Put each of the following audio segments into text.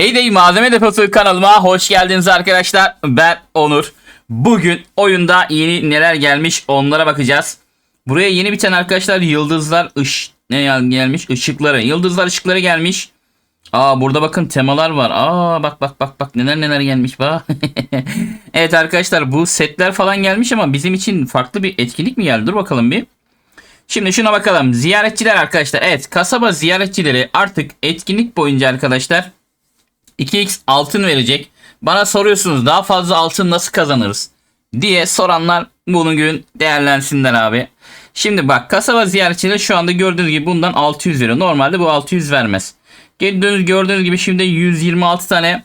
Heyday Malzeme Deposu kanalıma hoş geldiniz arkadaşlar. Ben Onur. Bugün oyunda yeni neler gelmiş onlara bakacağız. Buraya yeni biten arkadaşlar yıldızlar ış ne gel- gelmiş? Işıkları. Yıldızlar ışıkları gelmiş. Aa burada bakın temalar var. Aa bak bak bak bak neler neler gelmiş bak. evet arkadaşlar bu setler falan gelmiş ama bizim için farklı bir etkinlik mi geldi? Dur bakalım bir. Şimdi şuna bakalım. Ziyaretçiler arkadaşlar. Evet kasaba ziyaretçileri artık etkinlik boyunca arkadaşlar 2x altın verecek. Bana soruyorsunuz daha fazla altın nasıl kazanırız diye soranlar bunu gün değerlensinler abi. Şimdi bak kasaba ziyaretçileri şu anda gördüğünüz gibi bundan 600 veriyor. Normalde bu 600 vermez. Gördüğünüz, gördüğünüz gibi şimdi 126 tane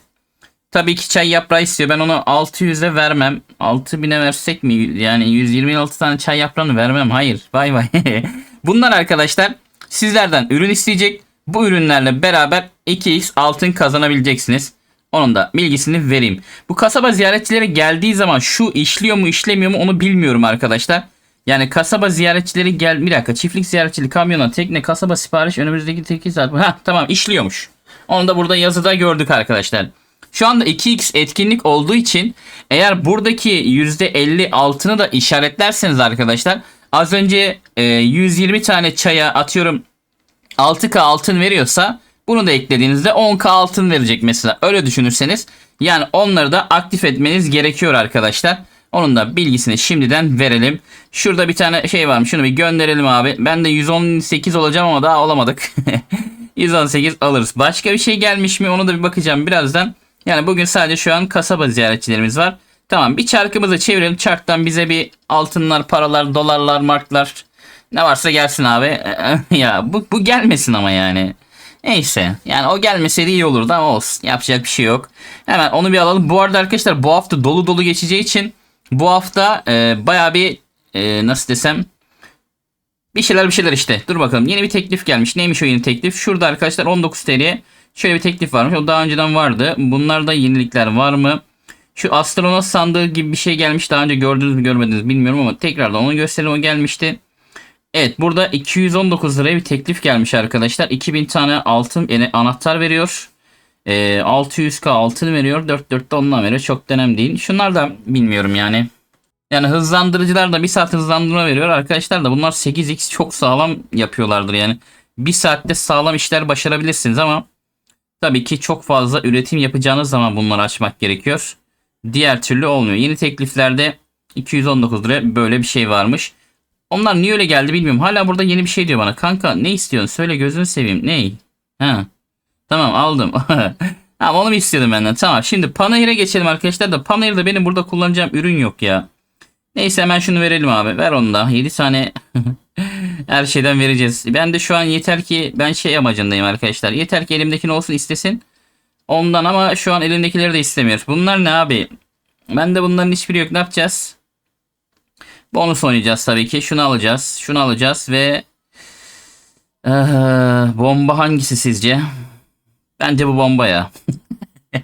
tabii ki çay yaprağı istiyor. Ben onu 600'e vermem. 6000'e versek mi? Yani 126 tane çay yaprağını vermem. Hayır. Bay bay. Bunlar arkadaşlar sizlerden ürün isteyecek. Bu ürünlerle beraber 2x altın kazanabileceksiniz. Onun da bilgisini vereyim. Bu kasaba ziyaretçileri geldiği zaman şu işliyor mu işlemiyor mu onu bilmiyorum arkadaşlar. Yani kasaba ziyaretçileri gel bir dakika çiftlik ziyaretçili kamyona tekne kasaba sipariş önümüzdeki 8 saat. Ha tamam işliyormuş. Onu da burada yazıda gördük arkadaşlar. Şu anda 2x etkinlik olduğu için eğer buradaki %50 altını da işaretlerseniz arkadaşlar az önce e, 120 tane çaya atıyorum 6K altın veriyorsa bunu da eklediğinizde 10K altın verecek mesela. Öyle düşünürseniz yani onları da aktif etmeniz gerekiyor arkadaşlar. Onun da bilgisini şimdiden verelim. Şurada bir tane şey varmış. Şunu bir gönderelim abi. Ben de 118 olacağım ama daha olamadık. 118 alırız. Başka bir şey gelmiş mi onu da bir bakacağım birazdan. Yani bugün sadece şu an kasaba ziyaretçilerimiz var. Tamam bir çarkımızı çevirelim. Çarktan bize bir altınlar, paralar, dolarlar, marklar ne varsa gelsin abi. ya bu, bu gelmesin ama yani. Neyse. Yani o gelmeseydi iyi olurdu ama olsun. Yapacak bir şey yok. Hemen onu bir alalım. Bu arada arkadaşlar bu hafta dolu dolu geçeceği için bu hafta e, baya bir e, nasıl desem bir şeyler bir şeyler işte. Dur bakalım. Yeni bir teklif gelmiş. Neymiş o yeni teklif? Şurada arkadaşlar 19 TL'ye şöyle bir teklif varmış. O daha önceden vardı. Bunlarda yenilikler var mı? Şu astronot sandığı gibi bir şey gelmiş. Daha önce gördünüz mü görmediniz bilmiyorum ama tekrardan onu gösterelim. O gelmişti. Evet burada 219 liraya bir teklif gelmiş arkadaşlar. 2000 tane altın yani anahtar veriyor. Ee, 600k altın veriyor. 4 de ondan veriyor. Çok dönem değil. Şunlar da bilmiyorum yani. Yani hızlandırıcılar da 1 saat hızlandırma veriyor. Arkadaşlar da bunlar 8x çok sağlam yapıyorlardır yani. 1 saatte sağlam işler başarabilirsiniz ama tabii ki çok fazla üretim yapacağınız zaman bunları açmak gerekiyor. Diğer türlü olmuyor. Yeni tekliflerde 219 lira böyle bir şey varmış. Onlar niye öyle geldi bilmiyorum. Hala burada yeni bir şey diyor bana. Kanka ne istiyorsun? Söyle gözünü seveyim. Ney? Ha. Tamam aldım. tamam onu mu istiyordun benden? Tamam şimdi Panayır'a geçelim arkadaşlar da Panayır'da benim burada kullanacağım ürün yok ya. Neyse hemen şunu verelim abi. Ver onu da. 7 tane her şeyden vereceğiz. Ben de şu an yeter ki ben şey amacındayım arkadaşlar. Yeter ki elimdekini olsun istesin. Ondan ama şu an elindekileri de istemiyor. Bunlar ne abi? Ben de bunların hiçbiri yok. Ne yapacağız? Bonus oynayacağız tabii ki. Şunu alacağız. Şunu alacağız ve Eee, bomba hangisi sizce? Bence bu bomba ya.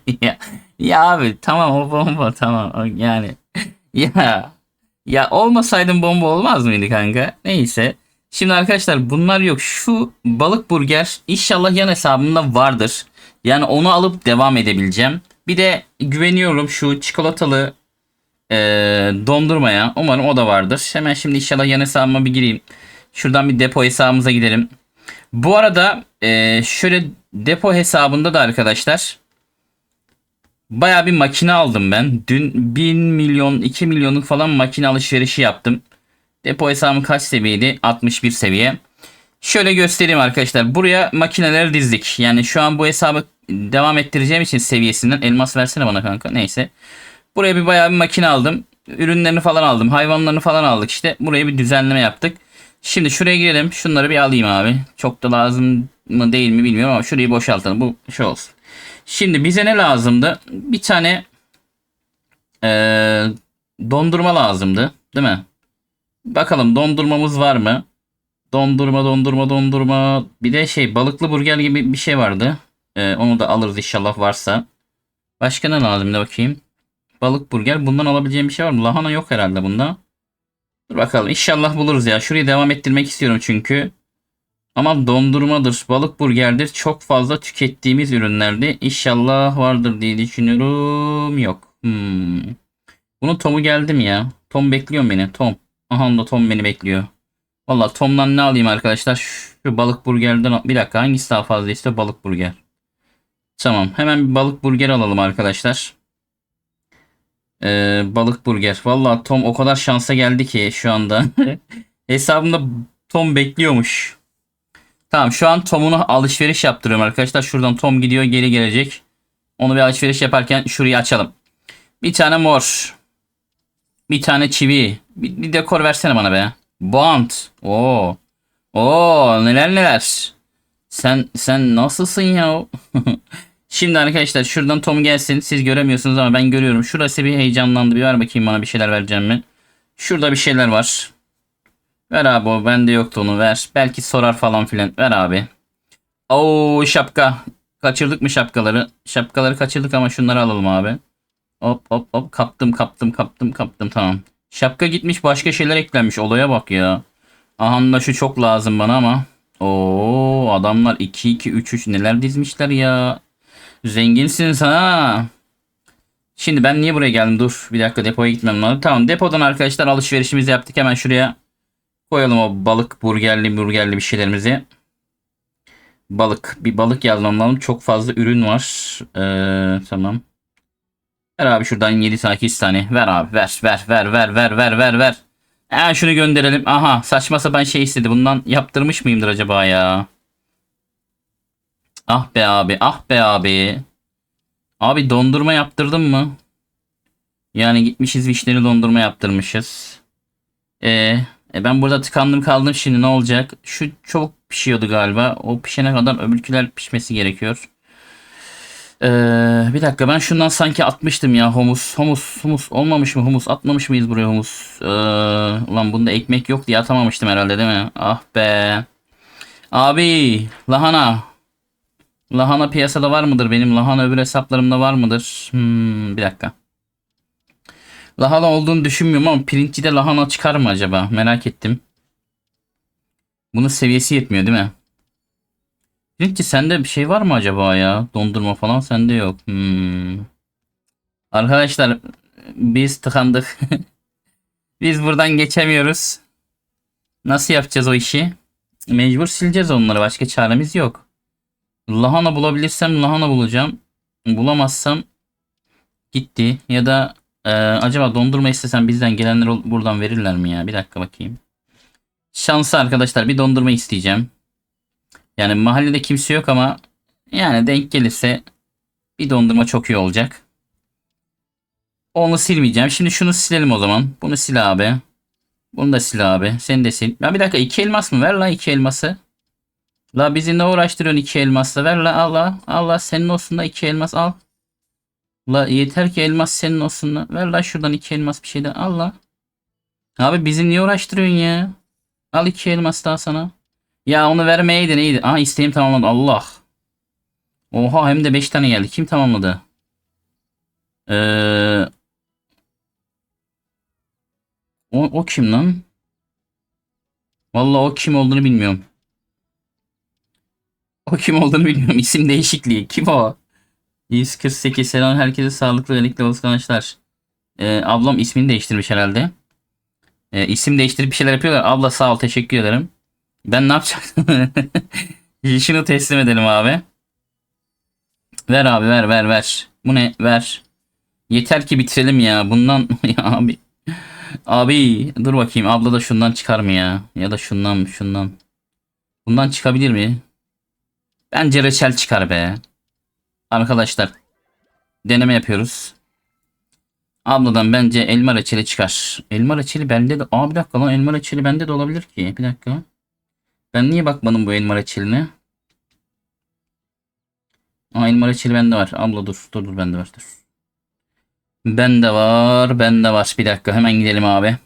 ya. Ya abi tamam o bomba tamam yani ya ya olmasaydım bomba olmaz mıydı kanka? Neyse. Şimdi arkadaşlar bunlar yok. Şu balık burger inşallah yan hesabımda vardır. Yani onu alıp devam edebileceğim. Bir de güveniyorum şu çikolatalı e, dondurmaya. Umarım o da vardır. Hemen şimdi inşallah yan hesabıma bir gireyim. Şuradan bir depo hesabımıza gidelim. Bu arada e, şöyle depo hesabında da arkadaşlar baya bir makine aldım ben. Dün 1 milyon 2 milyonluk falan makine alışverişi yaptım. Depo hesabım kaç seviyeydi? 61 seviye. Şöyle göstereyim arkadaşlar. Buraya makineleri dizdik. Yani şu an bu hesabı devam ettireceğim için seviyesinden elmas versene bana kanka. Neyse. Buraya bir bayağı bir makine aldım. Ürünlerini falan aldım. Hayvanlarını falan aldık işte. Buraya bir düzenleme yaptık. Şimdi şuraya girelim. Şunları bir alayım abi. Çok da lazım mı değil mi bilmiyorum ama şurayı boşaltalım. Bu şu olsun. Şimdi bize ne lazımdı? Bir tane eee, dondurma lazımdı. Değil mi? Bakalım dondurmamız var mı? Dondurma dondurma dondurma. Bir de şey balıklı burger gibi bir şey vardı. Eee, onu da alırız inşallah varsa. Başka ne lazım de bakayım. Balık burger. Bundan alabileceğim bir şey var mı? Lahana yok herhalde bunda. Dur bakalım. İnşallah buluruz ya. Şurayı devam ettirmek istiyorum çünkü. Ama dondurmadır, balık burgerdir. Çok fazla tükettiğimiz ürünlerdi. İnşallah vardır diye düşünüyorum. Yok. Hmm. Bunun Tom'u geldi mi ya? Tom bekliyor beni. Tom. Aha da Tom beni bekliyor. Valla Tom'dan ne alayım arkadaşlar? Şu balık burgerden bir dakika hangisi daha fazla istiyor? Balık burger. Tamam. Hemen bir balık burger alalım arkadaşlar. Ee, balık burger. Valla Tom o kadar şansa geldi ki şu anda. Hesabımda Tom bekliyormuş. Tamam şu an Tom'unu alışveriş yaptırıyorum arkadaşlar. Şuradan Tom gidiyor geri gelecek. Onu bir alışveriş yaparken şurayı açalım. Bir tane mor. Bir tane çivi. Bir, bir dekor versene bana be. Bant. Oo. Oo neler neler. Sen sen nasılsın ya? Şimdi arkadaşlar şuradan Tom gelsin. Siz göremiyorsunuz ama ben görüyorum. Şurası bir heyecanlandı. Bir ver bakayım bana bir şeyler vereceğim mi? Şurada bir şeyler var. Ver abi o bende yoktu onu ver. Belki sorar falan filan. Ver abi. Oo şapka. Kaçırdık mı şapkaları? Şapkaları kaçırdık ama şunları alalım abi. Hop hop hop kaptım kaptım kaptım kaptım tamam. Şapka gitmiş başka şeyler eklenmiş. Olaya bak ya. Aha da şu çok lazım bana ama. Oo adamlar 2 2 3 3 neler dizmişler ya. Zenginsiniz ha. Şimdi ben niye buraya geldim? Dur bir dakika depoya gitmem lazım. Tamam depodan arkadaşlar alışverişimizi yaptık. Hemen şuraya koyalım o balık burgerli burgerli bir şeylerimizi. Balık. Bir balık yazmam lazım. Çok fazla ürün var. Ee, tamam. Ver abi şuradan 7 8 tane. Ver abi ver ver ver ver ver ver ver ver. Hemen şunu gönderelim. Aha saçma sapan şey istedi. Bundan yaptırmış mıyımdır acaba ya? Ah be abi ah be abi. Abi dondurma yaptırdın mı? Yani gitmişiz vişneli dondurma yaptırmışız. Ee, e ben burada tıkandım kaldım şimdi ne olacak? Şu çok pişiyordu galiba. O pişene kadar öbürküler pişmesi gerekiyor. Ee, bir dakika ben şundan sanki atmıştım ya humus. Humus humus olmamış mı humus? Atmamış mıyız buraya humus? Ee, ulan bunda ekmek yok diye atamamıştım herhalde değil mi? Ah be. Abi lahana. Lahana piyasada var mıdır? Benim lahana öbür hesaplarımda var mıdır? Hmm, bir dakika. Lahana olduğunu düşünmüyorum ama pirinççide lahana çıkar mı acaba? Merak ettim. Bunun seviyesi yetmiyor değil mi? Pirinççi sende bir şey var mı acaba ya? Dondurma falan sende yok. Hmm. Arkadaşlar biz tıkandık. biz buradan geçemiyoruz. Nasıl yapacağız o işi? Mecbur sileceğiz onları. Başka çaremiz yok. Lahana bulabilirsem lahana bulacağım. Bulamazsam gitti. Ya da e, acaba dondurma istesem bizden gelenler buradan verirler mi ya? Bir dakika bakayım. Şansı arkadaşlar bir dondurma isteyeceğim. Yani mahallede kimse yok ama yani denk gelirse bir dondurma çok iyi olacak. Onu silmeyeceğim. Şimdi şunu silelim o zaman. Bunu sil abi. Bunu da sil abi. Seni de sil. Ya bir dakika iki elmas mı? Ver la iki elması. La bizi ne uğraştırıyorsun iki elmasla? Ver la Allah. Allah senin olsun da iki elmas al. La yeter ki elmas senin olsun da. Ver la şuradan iki elmas bir şey de al la. Abi bizi niye uğraştırıyorsun ya? Al iki elmas daha sana. Ya onu vermeyeydin iyiydi. Aha isteğim tamamlandı. Allah. Oha hem de 5 tane geldi. Kim tamamladı? Ee, o, o kim lan? Vallahi o kim olduğunu bilmiyorum. O kim olduğunu bilmiyorum. İsim değişikliği. Kim o? 148 selam herkese sağlıklı ve renkli alışkanlıklar. Ee, ablam ismini değiştirmiş herhalde. Ee, isim değiştirip bir şeyler yapıyorlar. Abla sağ ol teşekkür ederim. Ben ne yapacaktım? Şunu teslim edelim abi. Ver abi ver ver ver. Bu ne? Ver. Yeter ki bitirelim ya. Bundan ya abi. Abi dur bakayım. Abla da şundan çıkar mı ya? Ya da şundan şundan. Bundan çıkabilir mi? Bence reçel çıkar be. Arkadaşlar. Deneme yapıyoruz. Abladan bence elma reçeli çıkar. Elma reçeli bende de... Aa bir dakika lan elma reçeli bende de olabilir ki. Bir dakika. Ben niye bakmadım bu elma reçeline? Aa elma reçeli bende var. Abla dur. Dur dur bende var. Dur. Bende var. Bende var. Bir dakika hemen gidelim abi.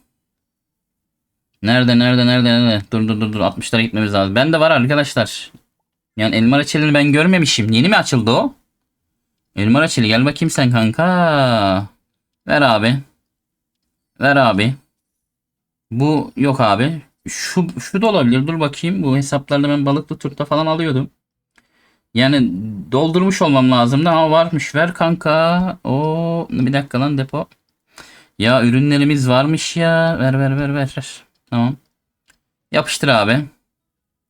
Nerede nerede nerede nerede? Dur dur dur dur. 60'lara gitmemiz lazım. Bende var arkadaşlar. Yani elma reçelini ben görmemişim. Yeni mi açıldı o? Elma reçeli gel bakayım sen kanka. Ver abi. Ver abi. Bu yok abi. şu şu da olabilir. Dur bakayım. Bu hesaplarda ben balıklı turta falan alıyordum. Yani doldurmuş olmam lazımdı ama varmış. Ver kanka. O bir dakika lan depo. Ya ürünlerimiz varmış ya. Ver ver ver ver. Tamam. Yapıştır abi.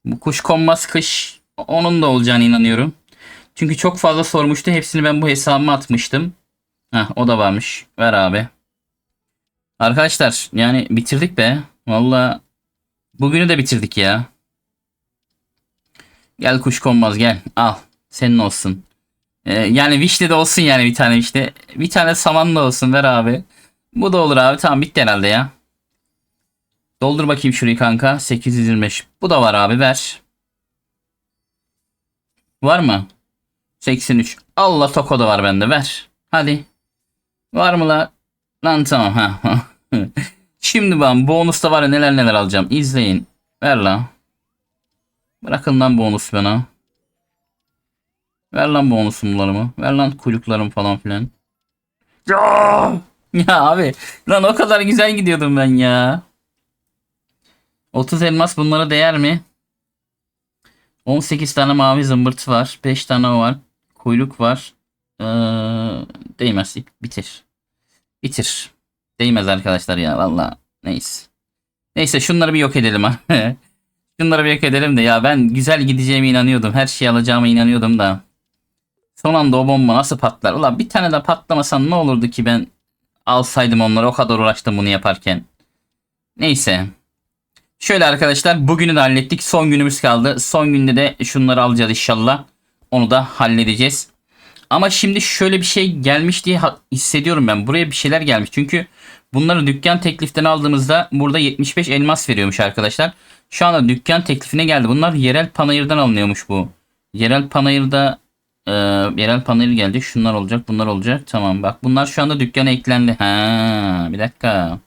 Bu kuş konmaz kış. Onun da olacağına inanıyorum. Çünkü çok fazla sormuştu. Hepsini ben bu hesabıma atmıştım. Heh, o da varmış. Ver abi. Arkadaşlar yani bitirdik be. Valla bugünü de bitirdik ya. Gel kuş konmaz gel. Al. Senin olsun. Ee, yani vişne de olsun yani bir tane işte. Bir tane saman da olsun ver abi. Bu da olur abi. Tamam bitti herhalde ya. Doldur bakayım şurayı kanka. 825. Bu da var abi ver. Var mı? 83. Allah toko da var bende ver. Hadi. Var mı la? Lan tamam ha. Şimdi ben bonusta var ya neler neler alacağım. İzleyin. Ver la. Bırakın lan bonus bana. Ver lan bonusumlarımı. Ver lan kuyruklarım falan filan. Ya! Ya abi. Lan o kadar güzel gidiyordum ben ya. 30 elmas bunlara değer mi? 18 tane mavi zımbırt var. 5 tane var. Kuyruk var. Ee, değmez. Bitir. Bitir. Değmez arkadaşlar ya valla. Neyse. Neyse şunları bir yok edelim ha. şunları bir yok edelim de ya ben güzel gideceğime inanıyordum. Her şeyi alacağıma inanıyordum da. Son anda o bomba nasıl patlar? Ulan bir tane de patlamasan ne olurdu ki ben alsaydım onları o kadar uğraştım bunu yaparken. Neyse. Şöyle arkadaşlar bugünü de hallettik. Son günümüz kaldı. Son günde de şunları alacağız inşallah. Onu da halledeceğiz. Ama şimdi şöyle bir şey gelmiş diye hissediyorum ben. Buraya bir şeyler gelmiş. Çünkü bunları dükkan tekliften aldığımızda burada 75 elmas veriyormuş arkadaşlar. Şu anda dükkan teklifine geldi. Bunlar yerel panayırdan alınıyormuş bu. Yerel panayırda e, yerel panayır geldi. Şunlar olacak bunlar olacak. Tamam bak bunlar şu anda dükkana eklendi. Ha bir dakika.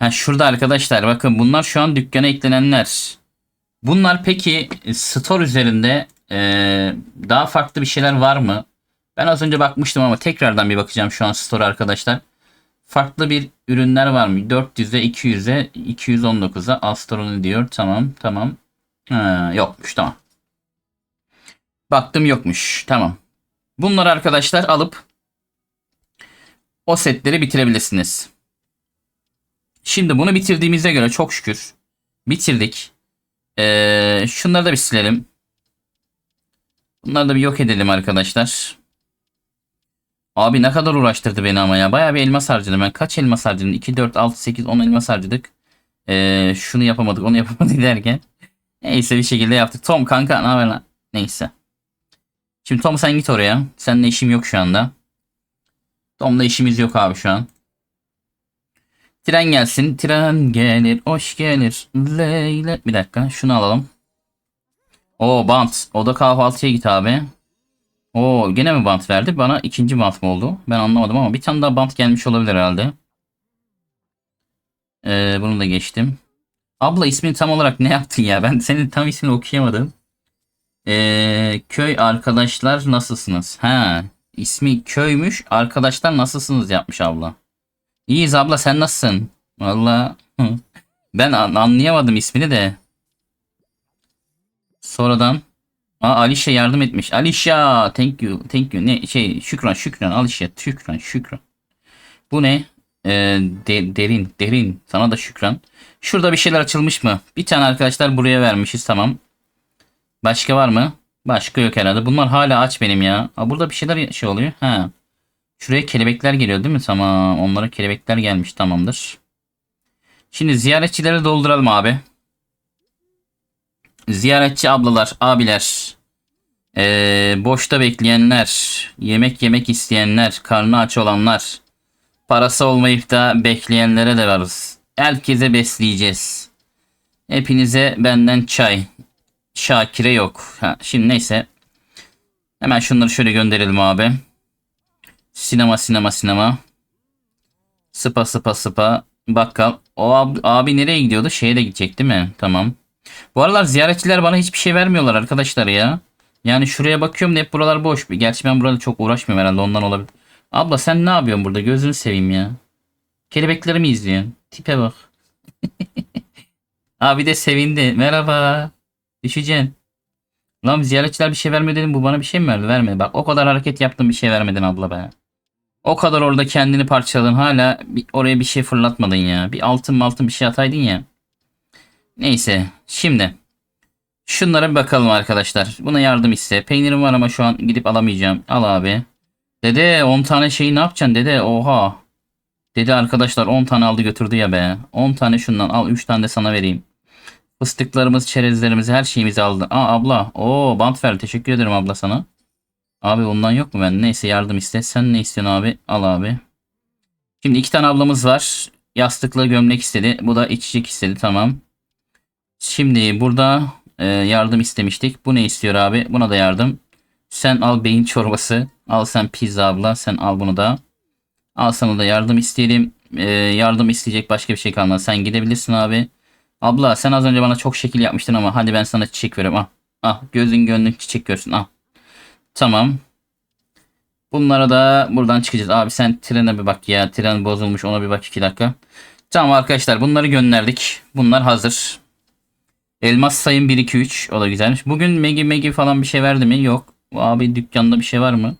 Ha şurada arkadaşlar bakın bunlar şu an dükkana eklenenler. Bunlar peki e, store üzerinde e, daha farklı bir şeyler var mı? Ben az önce bakmıştım ama tekrardan bir bakacağım şu an store arkadaşlar. Farklı bir ürünler var mı? 400'e 200'e 219'a Astro'nu diyor. Tamam tamam. Ha, yokmuş tamam. Baktım yokmuş. Tamam. Bunları arkadaşlar alıp o setleri bitirebilirsiniz. Şimdi bunu bitirdiğimize göre çok şükür bitirdik. Ee, şunları da bir silelim. Bunları da bir yok edelim arkadaşlar. Abi ne kadar uğraştırdı beni ama ya. Bayağı bir elmas harcadım. Ben kaç elmas harcadım? 2, 4, 6, 8, 10 elmas harcadık. Ee, şunu yapamadık, onu yapamadık derken. Neyse bir şekilde yaptık. Tom kanka ne haber lan? Neyse. Şimdi Tom sen git oraya. Seninle işim yok şu anda. Tom'la işimiz yok abi şu an. Tren gelsin. Tren gelir. Hoş gelir. Leyle. Bir dakika. Şunu alalım. O bant. O da kahvaltıya git abi. O gene mi bant verdi? Bana ikinci bant mı oldu? Ben anlamadım ama bir tane daha bant gelmiş olabilir herhalde. Ee, bunu da geçtim. Abla ismini tam olarak ne yaptın ya? Ben senin tam ismini okuyamadım. Ee, köy arkadaşlar nasılsınız? Ha, ismi köymüş. Arkadaşlar nasılsınız yapmış abla. İyiyiz abla sen nasılsın? Valla ben an- anlayamadım ismini de. Sonradan Aa, Alişe yardım etmiş. Alişa thank you thank you. Ne şey şükran şükran Alişe şükran şükran. Bu ne? Ee, de- derin derin sana da şükran. Şurada bir şeyler açılmış mı? Bir tane arkadaşlar buraya vermişiz tamam. Başka var mı? Başka yok herhalde. Bunlar hala aç benim ya. Aa, burada bir şeyler şey oluyor. Ha. Şuraya kelebekler geliyor değil mi? Tamam. Onlara kelebekler gelmiş. Tamamdır. Şimdi ziyaretçileri dolduralım abi. Ziyaretçi ablalar, abiler. Ee, boşta bekleyenler. Yemek yemek isteyenler. Karnı aç olanlar. Parası olmayıp da bekleyenlere de varız. Herkese besleyeceğiz. Hepinize benden çay. Şakire yok. Ha, şimdi neyse. Hemen şunları şöyle gönderelim abi. Sinema sinema sinema. Sıpa sıpa sıpa. Bakkal. O abi, abi nereye gidiyordu? Şeye de gidecek değil mi? Tamam. Bu aralar ziyaretçiler bana hiçbir şey vermiyorlar arkadaşlar ya. Yani şuraya bakıyorum da hep buralar boş. Gerçi ben burada çok uğraşmıyorum herhalde ondan olabilir. Abla sen ne yapıyorsun burada? Gözünü seveyim ya. Kelebekleri mi izliyorsun? Tipe bak. Abi de sevindi. Merhaba. Düşeceksin. Lan ziyaretçiler bir şey vermedi dedim. Bu bana bir şey mi verdi? Vermedi. Bak o kadar hareket yaptım bir şey vermedin abla be. O kadar orada kendini parçaladın. Hala bir- oraya bir şey fırlatmadın ya. Bir altın altın bir şey ataydın ya. Neyse. Şimdi. Şunlara bir bakalım arkadaşlar. Buna yardım iste. Peynirim var ama şu an gidip alamayacağım. Al abi. Dede 10 tane şeyi ne yapacaksın dede? Oha. Dede arkadaşlar 10 tane aldı götürdü ya be. 10 tane şundan al 3 tane de sana vereyim. Fıstıklarımız, çerezlerimiz, her şeyimizi aldı. Aa abla. Oo bant ver. Teşekkür ederim abla sana. Abi bundan yok mu ben? Neyse yardım iste. Sen ne istiyorsun abi? Al abi. Şimdi iki tane ablamız var. Yastıklı gömlek istedi. Bu da içecek istedi. Tamam. Şimdi burada e, yardım istemiştik. Bu ne istiyor abi? Buna da yardım. Sen al beyin çorbası. Al sen pizza abla. Sen al bunu da. Al sana da yardım isteyelim. E, yardım isteyecek başka bir şey kalmaz. Sen gidebilirsin abi. Abla sen az önce bana çok şekil yapmıştın ama hadi ben sana çiçek veriyorum. Al. Al. Gözün gönlün çiçek görsün. Al. Tamam. Bunlara da buradan çıkacağız. Abi sen trene bir bak ya. Tren bozulmuş ona bir bak iki dakika. Tamam arkadaşlar bunları gönderdik. Bunlar hazır. Elmas sayım 1 2 3 o da güzelmiş. Bugün Megi Megi falan bir şey verdi mi? Yok. Abi dükkanda bir şey var mı?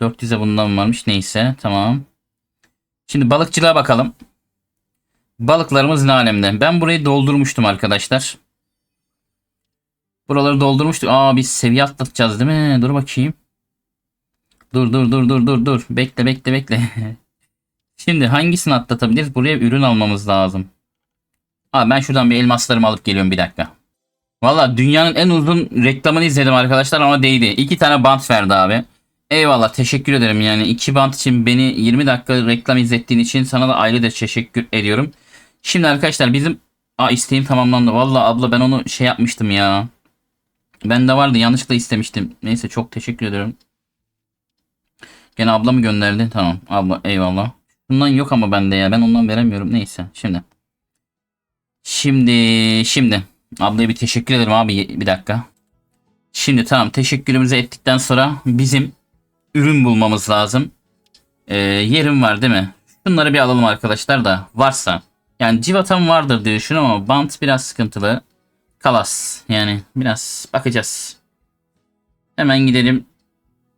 400'e bundan varmış. Neyse tamam. Şimdi balıkçılığa bakalım. Balıklarımız ne alemde? Ben burayı doldurmuştum arkadaşlar. Buraları doldurmuştuk. Aa biz seviye atlatacağız değil mi? Dur bakayım. Dur dur dur dur dur dur. Bekle bekle bekle. Şimdi hangisini atlatabiliriz? Buraya ürün almamız lazım. Abi ben şuradan bir elmaslarımı alıp geliyorum bir dakika. Valla dünyanın en uzun reklamını izledim arkadaşlar ama değdi. İki tane bant verdi abi. Eyvallah teşekkür ederim yani iki bant için beni 20 dakika reklam izlettiğin için sana da ayrıca teşekkür ediyorum. Şimdi arkadaşlar bizim Aa isteğim tamamlandı. Valla abla ben onu şey yapmıştım ya. Bende vardı yanlışlıkla istemiştim. Neyse çok teşekkür ederim. Gene abla mı gönderdi? Tamam abla eyvallah. Bundan yok ama bende ya. Ben ondan veremiyorum. Neyse şimdi. Şimdi şimdi. Ablaya bir teşekkür ederim abi bir dakika. Şimdi tamam teşekkürümüzü ettikten sonra bizim ürün bulmamız lazım. Ee, yerim var değil mi? Şunları bir alalım arkadaşlar da varsa. Yani civatam vardır diye düşünüyorum ama bant biraz sıkıntılı. Kalas yani biraz bakacağız. Hemen gidelim.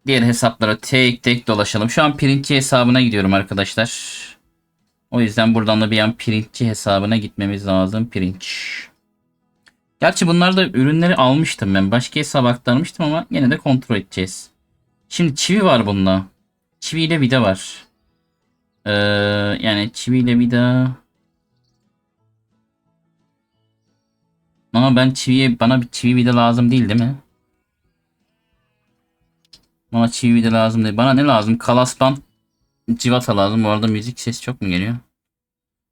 Diğer hesaplara tek tek dolaşalım. Şu an printçi hesabına gidiyorum arkadaşlar. O yüzden buradan da bir an printçi hesabına gitmemiz lazım. Print. Gerçi bunlarda ürünleri almıştım ben. Başka hesaba aktarmıştım ama yine de kontrol edeceğiz. Şimdi çivi var bunda. Çivi ile vida var. Ee, yani çivi ile vida. Ama ben çiviye bana bir çivi vida lazım değil değil mi? Bana çivi vida lazım değil. Bana ne lazım? Kalaspan civata lazım. Bu arada müzik sesi çok mu geliyor?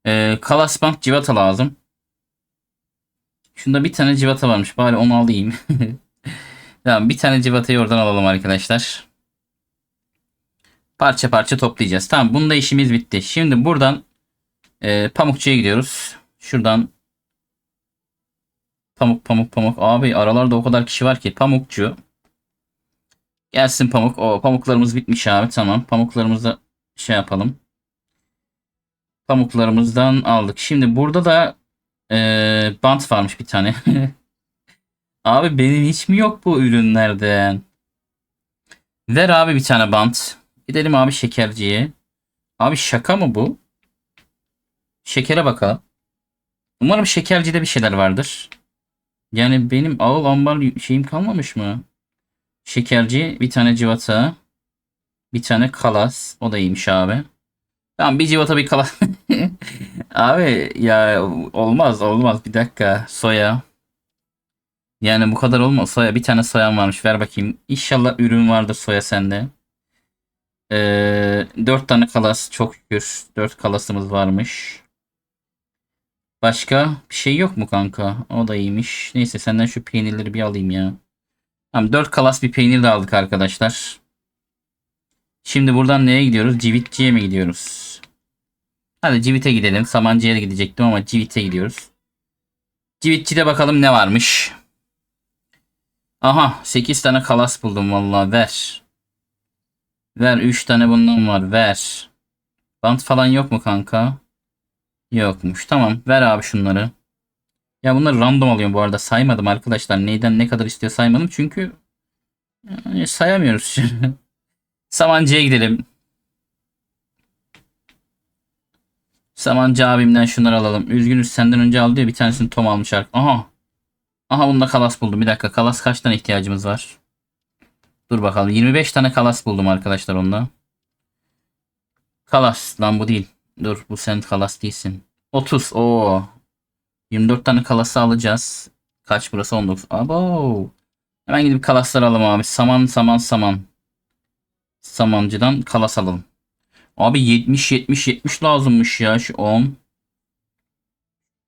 Ee, kalaspan civata lazım. Şunda bir tane civata varmış. Bari onu alayım. tamam bir tane civatayı oradan alalım arkadaşlar. Parça parça toplayacağız. Tamam bunda işimiz bitti. Şimdi buradan e, pamukçuya gidiyoruz. Şuradan pamuk pamuk pamuk. Abi aralarda o kadar kişi var ki. Pamukçu. Gelsin pamuk. O pamuklarımız bitmiş abi. Tamam. Pamuklarımızı şey yapalım. Pamuklarımızdan aldık. Şimdi burada da ee, bant varmış bir tane. abi benim hiç mi yok bu ürünlerden? Ver abi bir tane bant. Gidelim abi şekerciye. Abi şaka mı bu? Şekere bakalım. Umarım şekercide bir şeyler vardır. Yani benim ağıl ambar şeyim kalmamış mı? Şekerci bir tane civata. Bir tane kalas. O da iyiymiş abi. Tamam bir civata bir kalas. abi ya olmaz olmaz bir dakika. Soya. Yani bu kadar olmaz. Soya bir tane soyan varmış. Ver bakayım. İnşallah ürün vardır soya sende. Ee, 4 tane kalas çok şükür. 4 kalasımız varmış. Başka bir şey yok mu kanka? O da iyiymiş. Neyse senden şu peynirleri bir alayım ya. Tamam 4 kalas bir peynir de aldık arkadaşlar. Şimdi buradan neye gidiyoruz? Civitçiye mi gidiyoruz? Hadi Civit'e gidelim. Samancı'ya da gidecektim ama Civit'e gidiyoruz. Civitçi'de bakalım ne varmış. Aha 8 tane kalas buldum vallahi ver. Ver 3 tane bundan var ver. Bant falan yok mu kanka? Yokmuş. Tamam ver abi şunları. Ya bunları random alıyorum bu arada. Saymadım arkadaşlar. Neyden ne kadar istiyor saymadım. Çünkü yani sayamıyoruz. Samancı'ya gidelim. Samancı abimden şunları alalım. Üzgünüz senden önce aldı ya bir tanesini Tom almış. Aha. Aha bunda kalas buldum. Bir dakika kalas kaç tane ihtiyacımız var? Dur bakalım. 25 tane kalas buldum arkadaşlar onda. Kalas lan bu değil. Dur bu sen kalas değilsin. 30. Oo. 24 tane kalası alacağız. Kaç burası 19. Abo. Hemen gidip kalasları alalım abi. Saman saman saman. Samancıdan kalas alalım. Abi 70 70 70 lazımmış ya şu 10.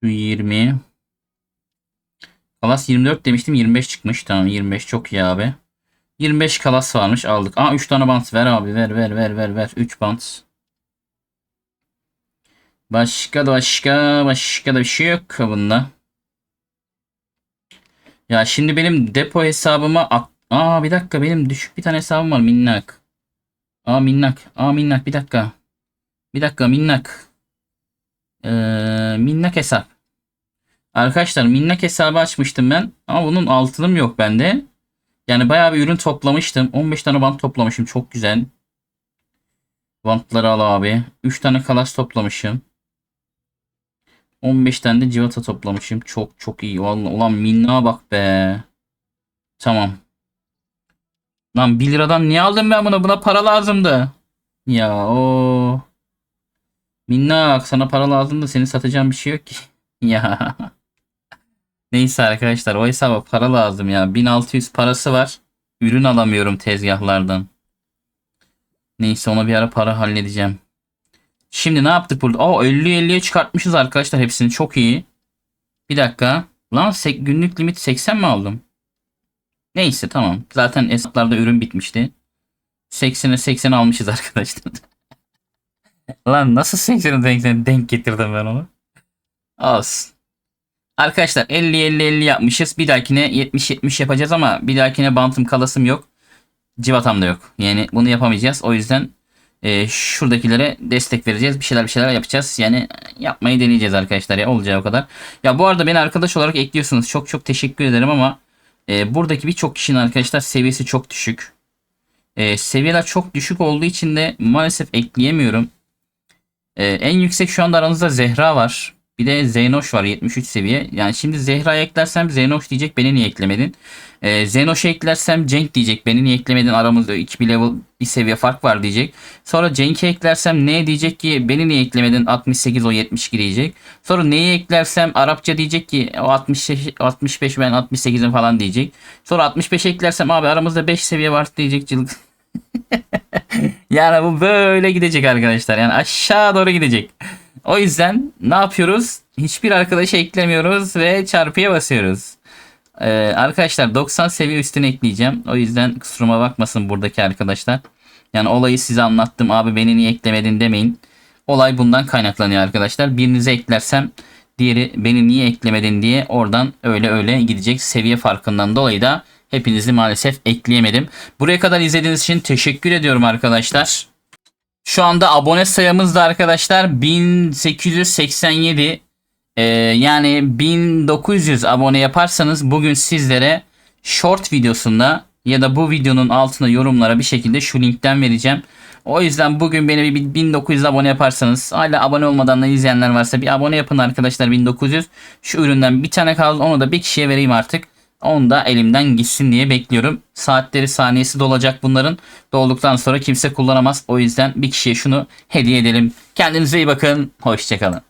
Şu 20. Kalas 24 demiştim 25 çıkmış. Tamam 25 çok iyi abi. 25 kalas varmış aldık. Aa 3 tane bant ver abi ver ver ver ver ver. 3 bant. Başka da başka başka da bir şey yok bunda. Ya şimdi benim depo hesabıma at- Aa bir dakika benim düşük bir tane hesabım var minnak. Aa minnak. Aa minnak bir dakika. Bir dakika minnak. Ee, minnak hesap. Arkadaşlar minnak hesabı açmıştım ben. Ama bunun altınım yok bende. Yani bayağı bir ürün toplamıştım. 15 tane bant toplamışım. Çok güzel. Bantları al abi. 3 tane kalas toplamışım. 15 tane de civata toplamışım. Çok çok iyi. Vallahi ulan minnağa bak be. Tamam. Lan 1 liradan niye aldım ben bunu? Buna para lazımdı. Ya o. Minnak sana para lazımdı. Seni satacağım bir şey yok ki. ya. Neyse arkadaşlar o hesaba para lazım ya. 1600 parası var. Ürün alamıyorum tezgahlardan. Neyse ona bir ara para halledeceğim. Şimdi ne yaptık burada? Aa 50-50'ye çıkartmışız arkadaşlar hepsini. Çok iyi. Bir dakika. Lan günlük limit 80 mi aldım? Neyse tamam. Zaten hesaplarda ürün bitmişti. 80'e 80 almışız arkadaşlar. Lan nasıl 80'e denk, denk getirdim ben onu? Olsun. Arkadaşlar 50-50-50 yapmışız. Bir dahakine 70-70 yapacağız ama bir dahakine bantım kalasım yok. Civatam da yok. Yani bunu yapamayacağız. O yüzden e, şuradakilere destek vereceğiz. Bir şeyler bir şeyler yapacağız. Yani yapmayı deneyeceğiz arkadaşlar ya olacağı o kadar. Ya bu arada beni arkadaş olarak ekliyorsunuz. Çok çok teşekkür ederim ama e, buradaki birçok kişinin arkadaşlar seviyesi çok düşük. E, seviyeler çok düşük olduğu için de maalesef ekleyemiyorum. E, en yüksek şu anda aranızda Zehra var. Bir de Zeynoş var 73 seviye. Yani şimdi Zehra'ya eklersem Zeynoş diyecek beni niye eklemedin? Ee, Zeynoş'a eklersem Cenk diyecek beni niye eklemedin? Aramızda 2 bir level bir seviye fark var diyecek. Sonra Cenk'e eklersem ne diyecek ki beni niye eklemedin? 68 o 72 diyecek. Sonra neyi eklersem Arapça diyecek ki o 65 65 ben 68'im falan diyecek. Sonra 65 eklersem abi aramızda 5 seviye var diyecek cılgın. yani bu böyle gidecek arkadaşlar. Yani aşağı doğru gidecek. O yüzden ne yapıyoruz? Hiçbir arkadaşı eklemiyoruz ve çarpıya basıyoruz. Ee, arkadaşlar 90 seviye üstüne ekleyeceğim. O yüzden kusuruma bakmasın buradaki arkadaşlar. Yani olayı size anlattım. Abi beni niye eklemedin demeyin. Olay bundan kaynaklanıyor arkadaşlar. Birinize eklersem diğeri beni niye eklemedin diye oradan öyle öyle gidecek. Seviye farkından dolayı da hepinizi maalesef ekleyemedim. Buraya kadar izlediğiniz için teşekkür ediyorum arkadaşlar. Şu anda abone sayımız da arkadaşlar 1887. Ee, yani 1900 abone yaparsanız bugün sizlere short videosunda ya da bu videonun altına yorumlara bir şekilde şu linkten vereceğim. O yüzden bugün beni bir 1900 abone yaparsanız hala abone olmadan da izleyenler varsa bir abone yapın arkadaşlar 1900. Şu üründen bir tane kaldı onu da bir kişiye vereyim artık. Onu da elimden gitsin diye bekliyorum. Saatleri saniyesi dolacak bunların. Dolduktan sonra kimse kullanamaz. O yüzden bir kişiye şunu hediye edelim. Kendinize iyi bakın. Hoşçakalın.